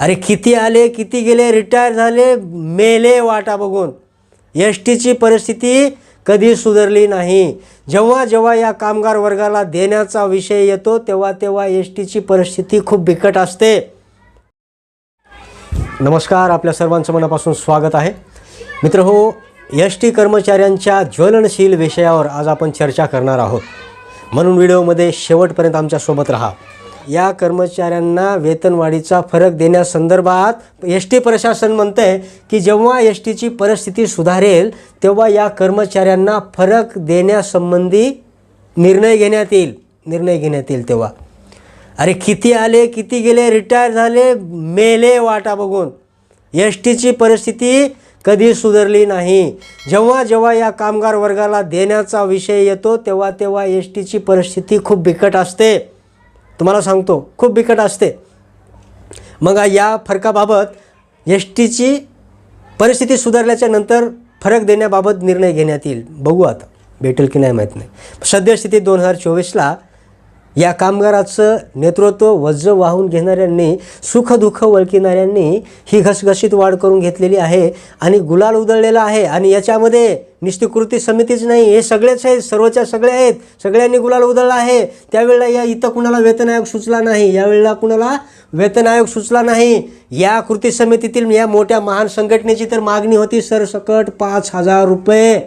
अरे किती आले किती गेले रिटायर झाले मेले वाटा बघून. एस टीची परिस्थिती कधी सुधारली नाही. जेव्हा जेव्हा या कामगार वर्गाला देण्याचा विषय येतो तेव्हा तेव्हा एस टीची परिस्थिती खूप बिकट असते. नमस्कार आपल्या सर्वांचं मनापासून स्वागत आहे. मित्र हो एस टी कर्मचाऱ्यांच्या ज्वलनशील विषयावर आज आपण चर्चा करणार आहोत. म्हणून व्हिडिओमध्ये शेवटपर्यंत आमच्यासोबत राहा. या कर्मचाऱ्यांना वेतनवाढीचा फरक देण्यासंदर्भात एस टी प्रशासन म्हणतं आहे की जेव्हा एस टीची परिस्थिती सुधारेल तेव्हा या कर्मचाऱ्यांना फरक देण्यासंबंधी निर्णय घेण्यात येईल. निर्णय घेण्यात येईल तेव्हा. अरे किती आले किती गेले रिटायर झाले मेले वाटा बघून. एस टीची परिस्थिती कधी सुधारली नाही. जेव्हा जेव्हा या कामगार वर्गाला देण्याचा विषय येतो तेव्हा तेव्हा एस टीची परिस्थिती खूप बिकट असते. तुम्हाला सांगतो खूप बिकट असते. मग या फरकाबाबत एस टीची परिस्थिती सुधारल्याच्या नंतर फरक देण्याबाबत निर्णय घेण्यात येईल. बघू आता भेटेल की नाही माहीत नाही. सद्यस्थिती दोन हजार चोवीसला या कामगाराचं नेतृत्व वज्ज वाहून घेणाऱ्यांनी सुखदुःख वळकिणाऱ्यांनी ही घसघशीत वाढ करून घेतलेली आहे आणि गुलाल उधळलेला आहे आणि याच्यामध्ये नुसती कृती समितीच नाही. हे सगळेच आहेत सर्वच्या सगळे आहेत. सगळ्यांनी गुलाल उधळला आहे. त्यावेळेला या इथं कुणाला वेतन आयोग सुचला नाही. यावेळेला कुणाला वेतन आयोग सुचला नाही. या कृती समितीतील या मोठ्या महान संघटनेची तर मागणी होती सरसकट पाच हजार रुपये.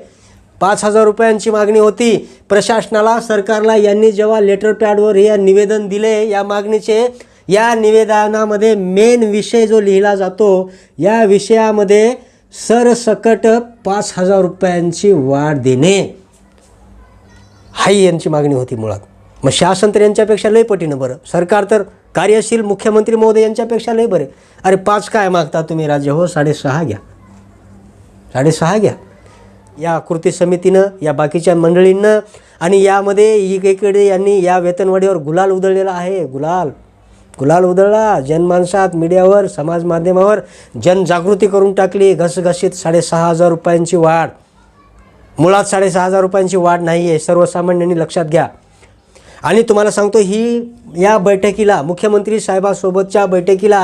पाच हजार रुपयांची मागणी होती. प्रशासनाला सरकारला यांनी जेव्हा लेटर पॅडवर हे निवेदन दिले या मागणीचे या निवेदनामध्ये मेन विषय जो लिहिला जातो या विषयामध्ये सरसकट पाच हजार रुपयांची वाढ देणे. हाही यांची मागणी होती मुळात. मग शासन तर यांच्यापेक्षा लय पटीनं बरं. सरकार तर कार्यशील मुख्यमंत्री महोदय यांच्यापेक्षा लय बरे. अरे पाच काय मागता तुम्ही राज्य हो साडेसहा घ्या. साडेसहा घ्या. या कृती समितीनं या बाकीच्या मंडळींनं आणि यामध्ये एकीकडे यांनी या वेतनवाढीवर गुलाल उधळलेला आहे. गुलाल गुलाल उधळला. जनमानसात मीडियावर समाज माध्यमावर जनजागृती करून टाकली. घसघशीत साडेसहा हजार रुपयांची वाढ. मुळात साडेसहा हजार रुपयांची वाढ नाही आहे सर्वसामान्यांनी लक्षात घ्या. आणि तुम्हाला सांगतो ही या बैठकीला मुख्यमंत्री साहेबासोबतच्या बैठकीला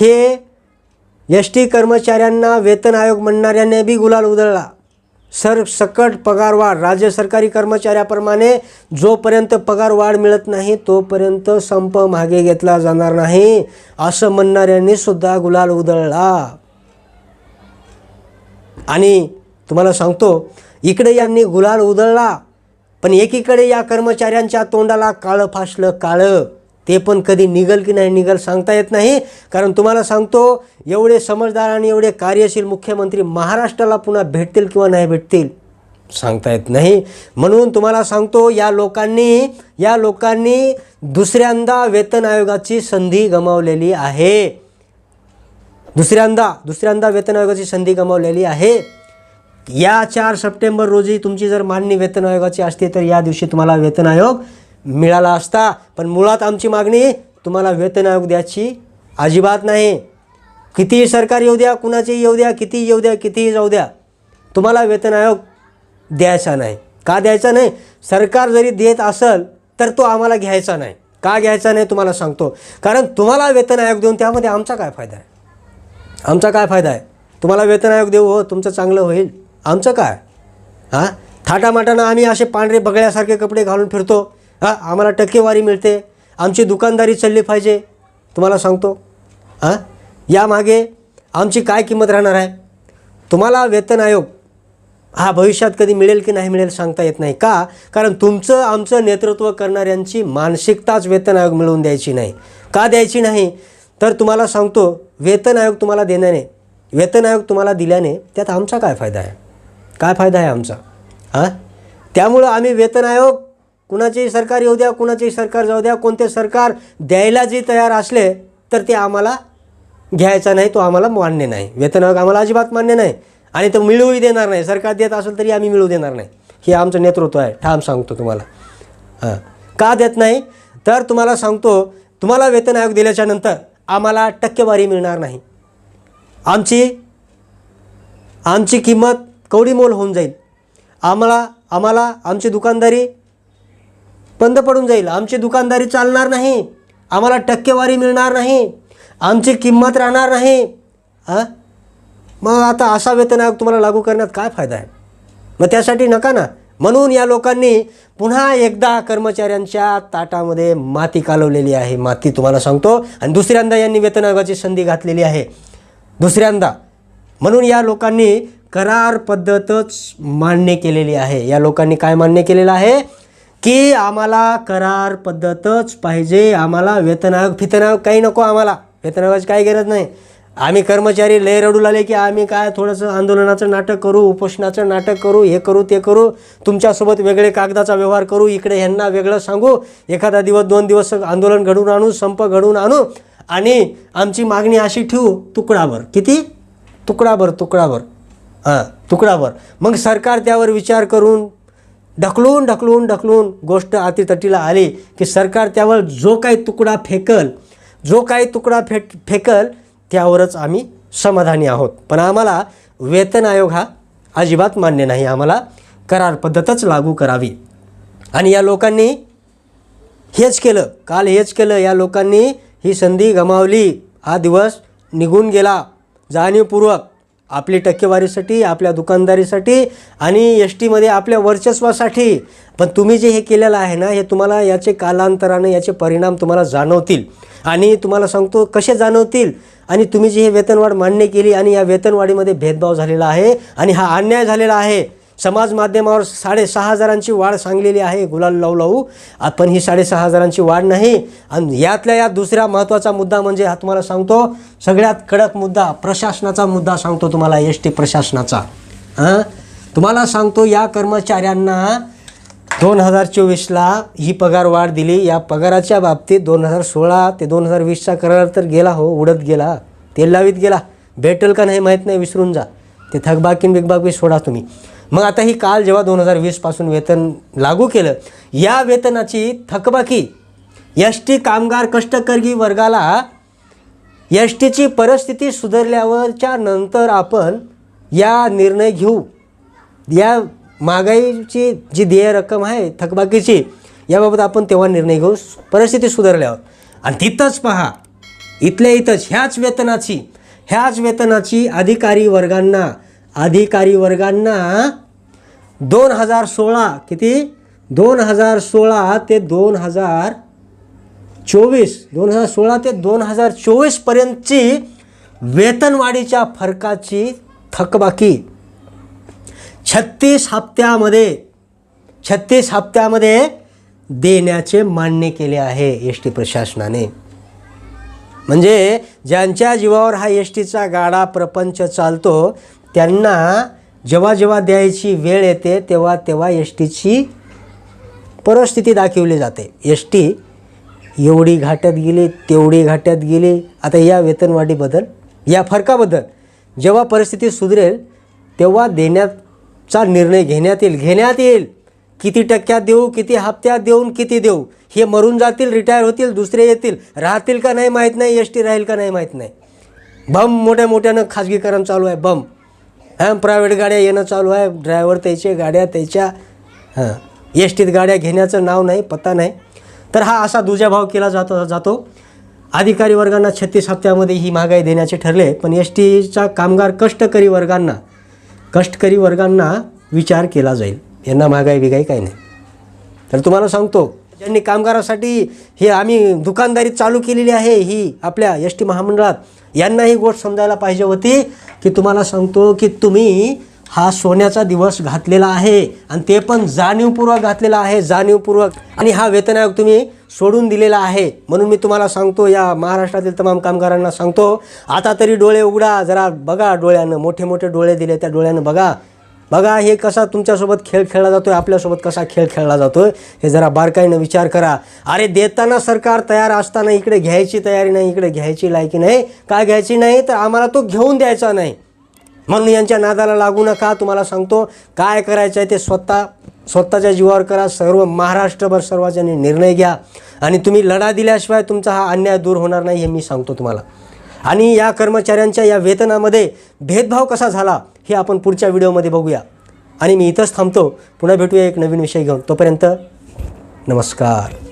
हे एस टी कर्मचाऱ्यांना वेतन आयोग म्हणणाऱ्याने बी गुलाल उधळला. सर सकट पगारवाढ राज्य सरकारी कर्मचाऱ्याप्रमाणे जोपर्यंत पगारवाढ मिळत नाही तोपर्यंत संप मागे घेतला जाणार नाही असं म्हणणाऱ्यांनी सुद्धा गुलाल उधळला. आणि तुम्हाला सांगतो इकडे यांनी गुलाल उधळला पण एकीकडे या कर्मचाऱ्यांच्या तोंडाला काळं फासलं काळं. ते पण कधी निघल की नाही निघल सांगता येत नाही. कारण तुम्हाला सांगतो एवढे समजदार आणि एवढे कार्यशील मुख्यमंत्री महाराष्ट्राला पुन्हा भेटतील किंवा नाही भेटतील सांगता येत नाही. म्हणून तुम्हाला सांगतो या लोकांनी या लोकांनी दुसऱ्यांदा वेतन आयोगाची संधी गमावलेली आहे. दुसऱ्यांदा दुसऱ्यांदा वेतन आयोगाची संधी गमावलेली आहे. या चार सप्टेंबर रोजी तुमची जर मान्य वेतन आयोगाची असते तर या दिवशी तुम्हाला वेतन आयोग मिळाला असता पण मुळात आमची मागणी तुम्हाला वेतन आयोग द्यायची अजिबात नाही. कितीही सरकार येऊ द्या कुणाचेही येऊ द्या कितीही येऊ द्या कितीही जाऊ द्या तुम्हाला वेतन आयोग द्यायचा नाही. का द्यायचा नाही? सरकार जरी देत असेल तर तो आम्हाला घ्यायचा नाही. का घ्यायचा नाही तुम्हाला सांगतो. कारण तुम्हाला वेतन आयोग देऊन त्यामध्ये आमचा काय फायदा आहे? आमचा काय फायदा आहे? तुम्हाला वेतन आयोग देऊ हो तुमचं चांगलं होईल. आमचं काय? हां? थाटामाटानं आम्ही असे पांढरे बगळ्यासारखे कपडे घालून फिरतो. हां आम्हाला टक्केवारी मिळते. आमची दुकानदारी चालली पाहिजे. तुम्हाला सांगतो. हां? यामागे आमची काय किंमत राहणार आहे? तुम्हाला वेतन आयोग हा भविष्यात कधी मिळेल की नाही मिळेल सांगता येत नाही. का? कारण तुमचं आमचं नेतृत्व करणाऱ्यांची मानसिकताच वेतन आयोग मिळवून द्यायची नाही. का द्यायची नाही? तर तुम्हाला सांगतो वेतन आयोग तुम्हाला देण्याने वेतन आयोग तुम्हाला दिल्याने त्यात आमचा काय फायदा आहे? काय फायदा आहे आमचा? हां? त्यामुळं आम्ही वेतन आयोग कुणाचेही सरकार येऊ द्या कुणाचेही सरकार जाऊ द्या कोणते सरकार द्यायला जे तयार असले तर ते आम्हाला घ्यायचा नाही तो आम्हाला मान्य नाही. वेतन आयोग आम्हाला अजिबात मान्य नाही. आणि तो मिळवूही देणार नाही. सरकार देत असेल तरी आम्ही मिळवू देणार नाही. हे आमचं नेतृत्व आहे. ठाम सांगतो तुम्हाला. हां. का देत नाही? तर तुम्हाला सांगतो तुम्हाला वेतन आयोग दिल्याच्या नंतर आम्हाला टक्केवारी मिळणार नाही. आमची आमची किंमत कवडीमोल होऊन जाईल. आम्हाला आम्हाला आमची दुकानदारी बंद पडून जाईल. आमची दुकानदारी चालणार नाही. आम्हाला टक्केवारी मिळणार नाही. आमची किंमत राहणार नाही. हां मग आता असा वेतन आयोग तुम्हाला लागू करण्यात काय फायदा आहे? मग त्यासाठी नका ना. म्हणून या लोकांनी पुन्हा एकदा कर्मचाऱ्यांच्या ताटामध्ये माती कालवलेली आहे. माती तुम्हाला सांगतो. आणि दुसऱ्यांदा यांनी वेतन आयोगाची संधी घातलेली आहे. दुसऱ्यांदा. म्हणून या लोकांनी करार पद्धतच मान्य केलेली आहे. या लोकांनी काय मान्य केलेलं आहे? की आम्हाला करार पद्धतच पाहिजे. आम्हाला वेतन आयोग फितन आयोग काही नको आम्हाला. वेतन आयोगाची काही गरज नाही. आम्ही कर्मचारी लय रडू लागले की आम्ही काय थोडंसं आंदोलनाचं नाटक करू उपोषणाचं नाटक करू हे करू ते करू. तुमच्यासोबत वेगळे कागदाचा व्यवहार करू. इकडे ह्यांना वेगळं सांगू. एखादा दिवस दोन दिवस आंदोलन घडवून आणू संप घडवून आणू. आणि आमची मागणी अशी ठेवू तुकडाभर. किती? तुकडाभर तुकडाभर. हां तुकडाभर. मग सरकार त्यावर विचार करून ढकलून ढकलून ढकलून गोष्ट अतितटीला आली की सरकार त्यावर जो काही तुकडा फेकल जो काही तुकडा फेक फेकल त्यावरच आम्ही समाधानी आहोत. पण आम्हाला वेतन आयोग हा अजिबात मान्य नाही. आम्हाला करार पद्धतच लागू करावी. आणि या लोकांनी हेच केलं. काल हेच केलं. या लोकांनी ही संधी गमावली. हा दिवस निघून गेला. जाणीवपूर्वक आपली टक्केवारीसाठी आपल्या दुकानदारीसाठी आणि एस टीमध्ये आपल्या वर्चस्वासाठी. पण तुम्ही जे हे केलेलं आहे ना हे तुम्हाला याचे कालांतराने याचे परिणाम तुम्हाला जाणवतील. आणि तुम्हाला सांगतो कसे जाणवतील? आणि तुम्ही जी हे वेतनवाढ मान्य केली आणि या वेतनवाढीमध्ये भेदभाव झालेला आहे आणि हा अन्याय झालेला आहे. समाज माध्यमावर साडेसहा हजारांची वाढ सांगलेली आहे गुलाल लावू लावू पण ही साडेसहा हजारांची वाढ नाही आणि यातल्या यात दुसरा महत्त्वाचा मुद्दा म्हणजे हा तुम्हाला सांगतो सगळ्यात कडक मुद्दा प्रशासनाचा मुद्दा सांगतो तुम्हाला एस टी प्रशासनाचा. हां? तुम्हाला सांगतो या कर्मचाऱ्यांना दोन हजार चोवीसला ही पगार वाढ दिली. या पगाराच्या बाबतीत दोन हजार सोळा ते दोन हजार वीसचा करार तर गेला हो उडत गेला. तेल लावीत गेला. भेटेल का नाही माहीत नाही विसरून जा. ते थकबाकीन बिगबाकी सोडा तुम्ही. मग आता ही काल जेव्हा दोन हजार वीसपासून वेतन लागू केलं या वेतनाची थकबाकी एस टी कामगार कष्टकर्गी वर्गाला एस टीची परिस्थिती सुधारल्यावरच्या नंतर आपण या निर्णय घेऊ. या महागाईची जी देय रक्कम आहे थकबाकीची याबाबत आपण तेव्हा निर्णय घेऊ. परिस्थिती सुधारल्यावर. आणि तिथंच पहा इथल्या इथंच ह्याच वेतनाची ह्याच वेतनाची अधिकारी वर्गांना अधिकारी वर्गांना दोन हजार सोळा किती? दोन हजार सोळा ते दोन हजार चोवीस दोन हजार सोळा ते दोन हजार चोवीसपर्यंतची वेतनवाढीच्या फरकाची थकबाकी. छत्तीस हप्त्यामध्ये छत्तीस हप्त्यामध्ये देण्याचे मान्य केले आहे एस टी प्रशासनाने. म्हणजे ज्यांच्या जीवावर हा एस टीचा गाडा प्रपंच चालतो त्यांना जेव्हा जेव्हा द्यायची वेळ येते तेव्हा तेव्हा एस टीची परिस्थिती दाखवली जाते. एस टी एवढी घाट्यात गेली तेवढी घाट्यात गेली. आता या वेतनवाढीबद्दल या फरकाबद्दल जेव्हा परिस्थिती सुधरेल तेव्हा देण्याचा निर्णय घेण्यात येईल. घेण्यात येईल. किती टक्क्यात देऊ किती हप्त्यात देऊन किती देऊ? हे मरून जातील रिटायर होतील दुसरे येतील. राहतील का नाही माहीत नाही एस टी राहील का नाही माहीत नाही. बम मोठ्या मोठ्यानं खाजगीकरण चालू आहे बम. हां प्रायव्हेट गाड्या येणं चालू आहे. ड्रायव्हर त्याचे गाड्या त्याच्या. हां एस टीत गाड्या घेण्याचं नाव नाही पत्ता नाही. तर हा असा दुजाभाव केला जातो जातो. अधिकारी वर्गांना छत्तीस हप्त्यामध्ये ही महागाई देण्याचे ठरले पण एस टीचा कामगार कष्टकरी वर्गांना कष्टकरी वर्गांना विचार केला जाईल. यांना महागाई बिगाई काही नाही. तर तुम्हाला सांगतो ज्यांनी कामगारासाठी हे आम्ही दुकानदारी चालू केलेली आहे ही आपल्या एस टी महामंडळात यांना ही गोष्ट समजायला पाहिजे होती की तुम्हाला सांगतो की तुम्ही हा सोन्याचा दिवस घातलेला आहे आणि ते पण जाणीवपूर्वक घातलेला आहे जाणीवपूर्वक. आणि हा वेतन आयोग तुम्ही सोडून दिलेला आहे. म्हणून मी तुम्हाला सांगतो या महाराष्ट्रातील तमाम कामगारांना सांगतो आता तरी डोळे उघडा जरा बघा डोळ्यानं मोठे मोठे डोळे दिले त्या डोळ्यानं बघा. बघा हे कसा तुमच्यासोबत खेळ खेळला जातोय आपल्यासोबत कसा खेळ खेळला जातोय हे जरा बारकाईनं विचार करा. अरे देताना सरकार तयार असताना इकडे घ्यायची तयारी नाही इकडे घ्यायची लायकी नाही. का घ्यायची नाही? तर आम्हाला तो घेऊन द्यायचा नाही. म्हणून यांच्या नादाला लागू नका. तुम्हाला सांगतो काय करायचं आहे ते स्वतः स्वतःच्या जीवावर करा. सर्व महाराष्ट्रभर सर्वांच्या निर्णय घ्या. आणि तुम्ही लढा दिल्याशिवाय तुमचा हा अन्याय दूर होणार नाही हे मी सांगतो तुम्हाला. आणि या कर्मचाऱ्यांच्या या वेतनामध्ये भेदभाव कसा झाला हे आपण पुढच्या व्हिडिओमध्ये बघूया. आणि मी इथंच थांबतो. पुन्हा भेटूया एक नवीन विषय घेऊन. तोपर्यंत नमस्कार.